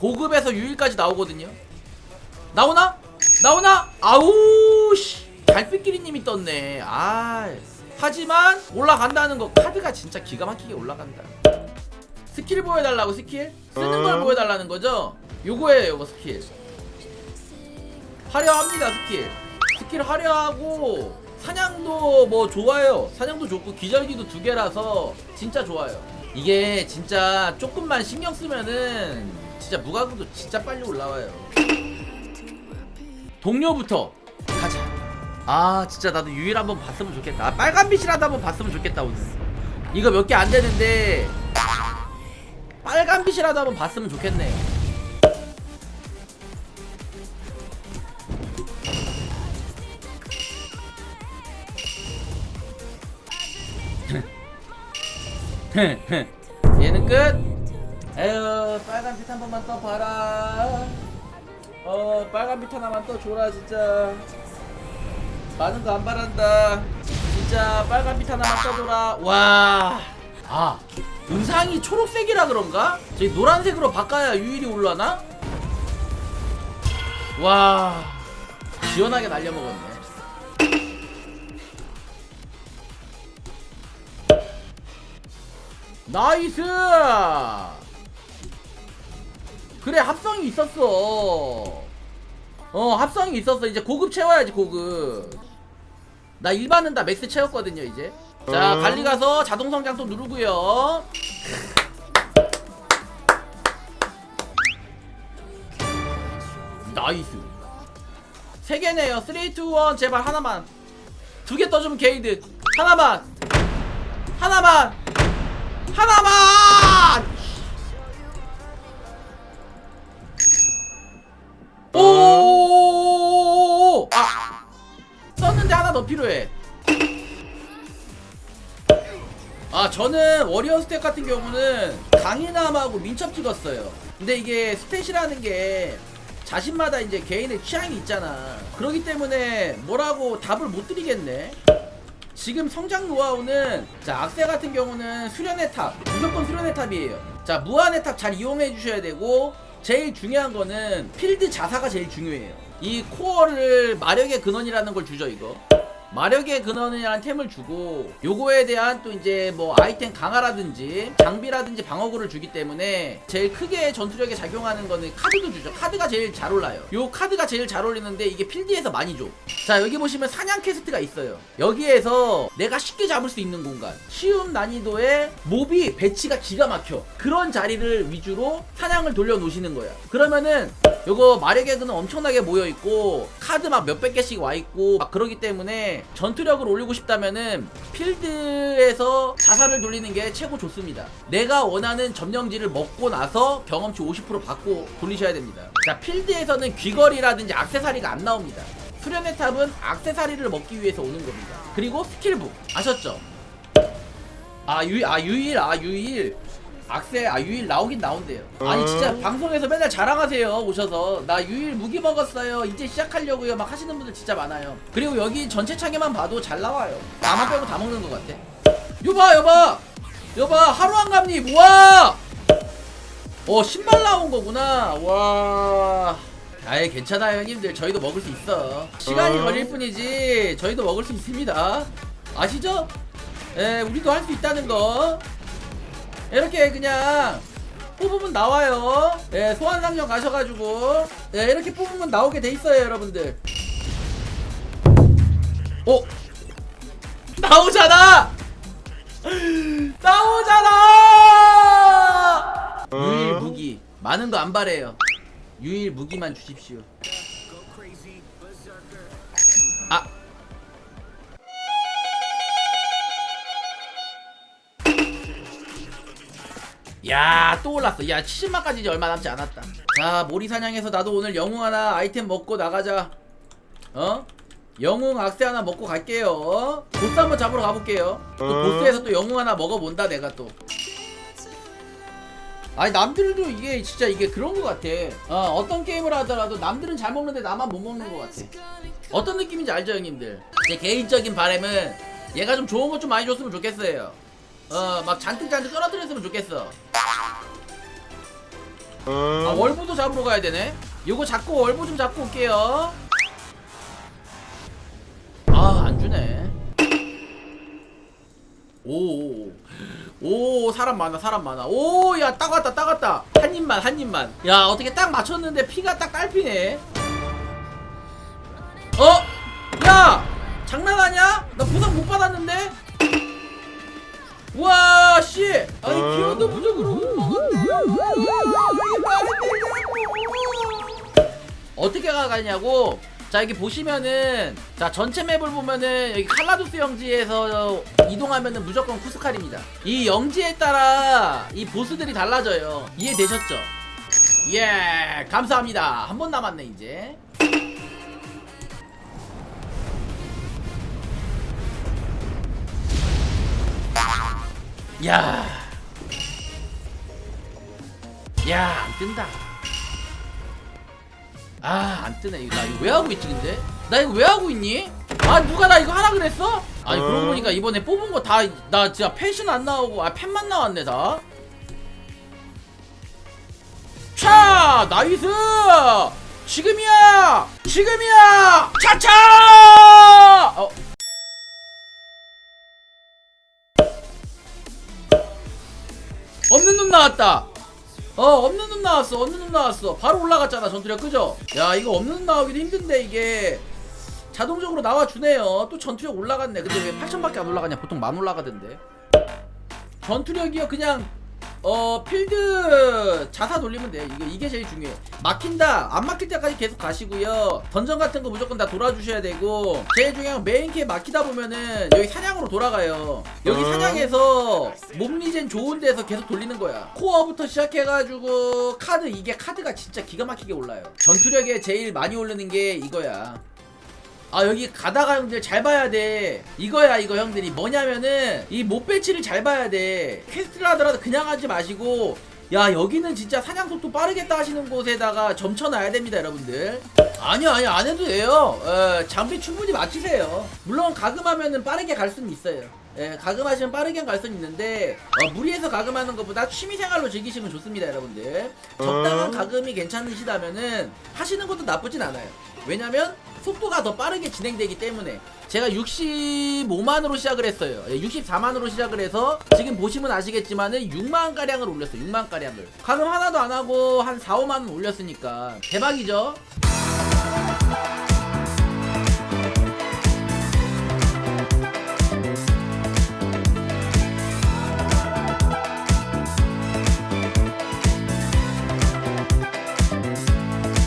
고급에서 유일까지 나오거든요. 나오나? 나오나? 아우 씨. 달빛끼리님이 떴네. 아 하지만 올라간다는 거 카드가 진짜 기가 막히게 올라간다. 스킬 보여달라고 스킬? 쓰는 걸 보여달라는 거죠? 요거예요 요거 스킬. 화려합니다 스킬. 스킬 화려하고 사냥도 뭐 좋아요. 사냥도 좋고 기절기도 두 개라서 진짜 좋아요 이게 진짜 조금만 신경 쓰면은 진짜 무가구도 진짜 빨리 올라와요. 동료부터 가자. 아 진짜 나도 유일 한번 봤으면 좋겠다. 아, 빨간 빛이라도 한번 봤으면 좋겠다 오늘. 이거 몇 개 안 되는데 빨간 빛이라도 한번 봤으면 좋겠네 얘는 끝. 에휴 빨간 빛 한 번만 떠 봐라. 어 빨간 빛 하나만 떠 줘라 진짜. 많은 거 안 바란다. 진짜 빨간 빛 하나만 떠줘라. 와. 아 은상이 초록색이라 그런가? 저기 노란색으로 바꿔야 유일이 올라나? 와 시원하게 날려먹었네. 나이스! 그래 합성이 있었어. 어 합성이 있었어. 이제 고급 채워야지 고급. 나 일반은 다 맥스 채웠거든요 이제. 자 어. 관리 가서 자동 성장 또 누르고요. 나이스. 세 개네요. 3, 2, 1 제발 하나만. 두 개 떠주면 게이드. 하나만. 하나만. 하나만! 오! 아! 썼는데 하나 더 필요해. 아, 저는 워리어 스택 같은 경우는 강인함하고 민첩 찍었어요. 근데 이게 스탯이라는 게 자신마다 이제 개인의 취향이 있잖아. 그렇기 때문에 뭐라고 답을 못 드리겠네. 지금 성장 노하우는 자 악세 같은 경우는 수련의 탑 무조건 수련의 탑이에요. 자 무한의 탑 잘 이용해 주셔야 되고 제일 중요한 거는 필드 자사가 제일 중요해요. 이 코어를 마력의 근원이라는 걸 주죠 이거 마력의 근원이라는 템을 주고 요거에 대한 또 이제 뭐 아이템 강화라든지 장비라든지 방어구를 주기 때문에 제일 크게 전투력에 작용하는 거는 카드도 주죠. 카드가 제일 잘 올라요. 요 카드가 제일 잘 올리는데 이게 필드에서 많이 줘자 여기 보시면 사냥 퀘스트가 있어요. 여기에서 내가 쉽게 잡을 수 있는 공간. 쉬운 난이도의 몹이 배치가 기가 막혀. 그런 자리를 위주로 사냥을 돌려 놓으시는 거야 그러면은 요거 마력의 근은 엄청나게 모여 있고 카드 막 몇백 개씩 와 있고 막 그러기 때문에 전투력을 올리고 싶다면은 필드에서 자산을 돌리는 게 최고 좋습니다. 내가 원하는 점령지를 먹고 나서 경험치 50% 받고 돌리셔야 됩니다. 자 필드에서는 귀걸이라든지 악세사리가 안 나옵니다. 수련의 탑은 악세사리를 먹기 위해서 오는 겁니다. 그리고 스킬북 아셨죠? 아 유일 아 유일 아 유일 악세 아 유일 나오긴 나온대요. 아니 진짜 방송에서 맨날 자랑하세요 오셔서. 나 유일 무기 먹었어요. 이제 시작하려고요. 막 하시는 분들 진짜 많아요. 그리고 여기 전체 창에만 봐도 잘 나와요. 나만 빼고 다 먹는 것 같아. 여봐 여봐! 여봐 하루한감님 우와! 어 신발 나온 거구나. 와. 아예 괜찮아요 형님들. 저희도 먹을 수 있어. 시간이 어? 걸릴 뿐이지 저희도 먹을 수 있습니다. 아시죠? 예 우리도 할 수 있다는 거 이렇게 그냥 뽑으면 나와요 예 소환상점 가셔가지고 예 이렇게 뽑으면 나오게 돼 있어요 여러분들 어? 나오잖아! 나오잖아! 어? 유일 무기 많은 거 안 바래요 유일 무기만 주십시오 야, 또 올랐어. 야, 70만까지 이제 얼마 남지 않았다. 자, 모리 사냥해서 나도 오늘 영웅 하나 아이템 먹고 나가자. 어? 영웅 악세 하나 먹고 갈게요. 보스 한번 잡으러 가볼게요. 또 어? 보스에서 또 영웅 하나 먹어본다, 내가 또. 아니 남들도 이게 진짜 이게 그런 것 같아. 어, 어떤 게임을 하더라도 남들은 잘 먹는데 나만 못 먹는 것 같아. 어떤 느낌인지 알죠, 형님들? 제 개인적인 바람은 얘가 좀 좋은 것 좀 많이 줬으면 좋겠어요. 어, 막 잔뜩 잔뜩 떨어뜨렸으면 좋겠어. 어? 아, 월보도 잡으러 가야 되네. 요거 잡고 월보 좀 잡고 올게요. 아, 안 주네. 오, 오, 오, 사람 많아, 사람 많아. 오, 야, 딱 왔다, 딱 왔다. 한 입만, 한 입만. 야, 어떻게 딱 맞췄는데 피가 딱 딸피네. 어? 야! 장난하냐? 나 보상 못 받았는데? 와, 씨! 아니, 기어도 부족으로 못 먹었네. 어떻게 가가냐고 자 여기 보시면은 자 전체 맵을 보면은 여기 칼라두스 영지에서 이동하면은 무조건 쿠스칼입니다 이 영지에 따라 이 보스들이 달라져요 이해되셨죠? 예 감사합니다 한 번 남았네 이제 야. 야, 안 뜬다. 아, 안 뜨네. 이거 나 이거 왜 하고 있지, 근데? 나 이거 왜 하고 있니? 아, 누가 나 이거 하라 그랬어? 아니, 그러고 보니까 이번에 뽑은 거 다, 나 진짜 펜션 안 나오고, 아, 펜만 나왔네, 다. 차! 나이스! 지금이야! 지금이야! 차차! 어. 없는 눈 나왔다. 어 없는 눈 나왔어. 없는 눈 나왔어. 바로 올라갔잖아 전투력 그죠? 야 이거 없는 눈 나오기도 힘든데 이게 자동적으로 나와주네요. 또 전투력 올라갔네. 근데 왜 8천밖에 안 올라가냐? 보통 만 올라가던데. 전투력이요 그냥 어 필드 자사 돌리면 돼. 이게 이게 제일 중요해. 막힌다. 안 막힐 때까지 계속 가시고요. 던전 같은 거 무조건 다 돌아주셔야 되고 제일 중요한 건 메인캐 막히다 보면은 여기 사냥으로 돌아가요. 여기 어? 사냥해서 몸리젠 좋은 데서 계속 돌리는 거야. 코어부터 시작해가지고 카드 이게 카드가 진짜 기가 막히게 올라요. 전투력에 제일 많이 오르는 게 이거야 아 여기 가다가 형들 잘 봐야 돼. 이거야 이거 형들이. 뭐냐면은 이 못 배치를 잘 봐야 돼. 퀘스트를 하더라도 그냥 하지 마시고. 야 여기는 진짜 사냥 속도 빠르겠다 하시는 곳에다가 점쳐놔야 됩니다 여러분들. 아니요 아니요 안 해도 돼요. 어, 장비 충분히 맞추세요. 물론 가금하면은 빠르게 갈 수는 있어요. 예, 가금하시면 빠르게 갈 수는 있는데 어, 무리해서 가금하는 것보다 취미생활로 즐기시면 좋습니다 여러분들. 적당한 어? 가금이 괜찮으시다면은 하시는 것도 나쁘진 않아요 왜냐면 속도가 더 빠르게 진행되기 때문에. 제가 65만으로 시작을 했어요. 64만으로 시작을 해서 지금 보시면 아시겠지만은 6만 가량을 올렸어요. 6만 가량을. 가금 하나도 안 하고 한 4, 5만 원 올렸으니까. 대박이죠